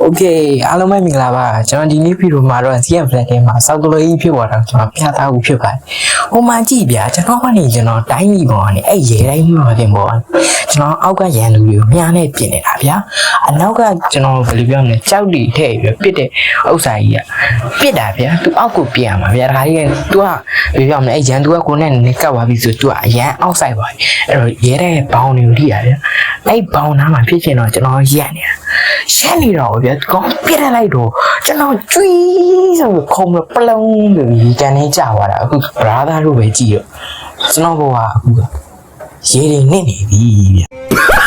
โอเคအားလုံးပဲမင်္ဂလာပါကျွန်တော်ဒီနေ့ဗီဒီယိုမှာတော့ CM Flag ထဲမှာစောက်တလို့ကြီးဖြစ်သွားတာကျွန်တော်ပြသဖို့ဖြစ်ပါတယ်ဟိုမှာကြည့်ဗျာကျွန်တော်ကနေကျွန်တော်တိုင်းကြီးပေါ်ကနေအဲ့ရေတိုင်းကြီးပေါ်ပြင်ပေါ်ကနေကျွန်တော်အောက်ကရန်လူတွေကိုမြားနဲ့ပြင်နေတာဗျာအနောက်ကကျွန်တော်ဘယ်လိုပြောမလဲကြောက်တီထည့်ပြီးပြစ်တဲ့ဥစ္စာကြီးကပြစ်တာဗျာသူအောက်ကိုပြရမှာဗျာဒါကြီးက तू ကဘယ်လိုပြောမလဲအဲ့ရန်သူကကိုနဲ့နေကပ်သွားပြီဆို तू ကအရန်အောက်ဆိုင်ပါအဲ့တော့ရဲတဲ့ဘောင်းတွေကိုထိရဗျာအဲ့ဘောင်းနားမှာဖြစ်ချင်တော့ကျွန်တော်ရက်နေတာ ရှက်နေတော့ဗျာကောင်းပြက်လိုက်တော့ကျွန်တော်ကျွီးဆိုခုံမပလုံလို့ဒီကန်နေကြသွားတာအခု brother တို့ပဲကြည့်တော့ကျွန်တော်ဘဝအခုကရေတွေနစ်နေပြီဗျာအာ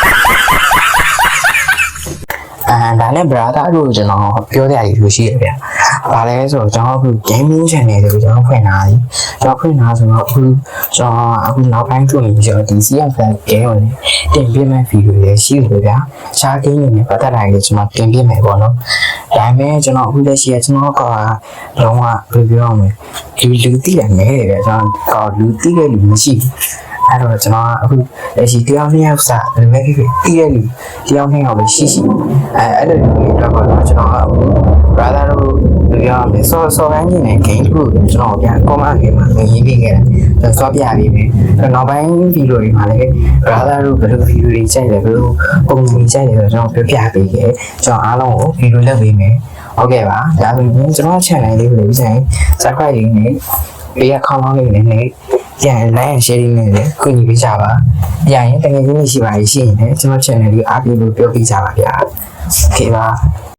ဒါနဲ့ brother တို့ကျွန်တော်ပြောတဲ့အရာတွေရှိရဗျာ။ဘာလဲဆိုတော့ကျွန်တော်အခု gaming channel တွေကိုကျွန်တော်ဖွင့်ထားပြီ။ကျွန်တော်ဖွင့်ထားဆိုတော့အခုကျွန်တော်အခုနောက်ပိုင်းတွေ့ရင်ကျွန်တော်ဒီ CM fan game ကိုလည်းတင်ပြမဲ့ video တွေရှိတယ်ဗျာ။ခြား game တွေနဲ့ပတ်သက်တာတွေကျွန်တော်တင်ပြမယ်ပေါ့နော်။ဒါပေမဲ့ကျွန်တော်အခုလက်ရှိကကျွန်တော်ကလုံးဝဘယ်လိုပြောရမလဲ။ဒီလူသိတာနည်းတယ်ဗျာ။ကျွန်တော်ကလူသိတဲ့လူမရှိဘူး။ အဲ့တော့ကျွန်တော်ကအခုလက်ရှိတရားနှစ်ယောက်စာဘယ်လိုပဲဖြစ်ဖြစ်ပြီးတဲ့လူတရားနှစ်ယောက်ပဲရှိရှိအဲအဲ့လိုလူတွေတော့ကတော့ကျွန်တော်ကအခု brother တို့ပြောရမယ်ဆောဆောပိုင်းနေ game တစ်ခုကိုကျွန်တော်ပြန် comment တွေမှာရေးပေးခဲ့တယ်ကျွန်တော်ဆွပြပေးမယ်နောက်ပိုင်းဗီဒီယိုတွေမှာလည်း brother တို့ဘယ်လိုဗီဒီယိုတွေကြိုက်တယ်ဘယ်လိုပုံစံတွေကြိုက်တယ်ဆိုတော့ကျွန်တော်ပြောပြပေးခဲ့ကျွန်တော်အားလုံးကိုဗီဒီယိုလုပ်ပေးမယ်ဟုတ်ကဲ့ပါဒါဆိုရင်ကျွန်တော် channel လေးကိုလည်းပြီးဆိုင် subscribe လေးနဲ့ပေးရခေါင်းလောင်းလေးနဲ့ ပြန် like and share လေးနဲ့လည်းကူညီပေးကြပါ။ပြန်ရင်တကယ်ကြီးရှိပါရှိရင်လည်းကျွန်တော် channel လေးအားပေးလို့ပြောပြကြပါဗျာ။ Okay ပါ။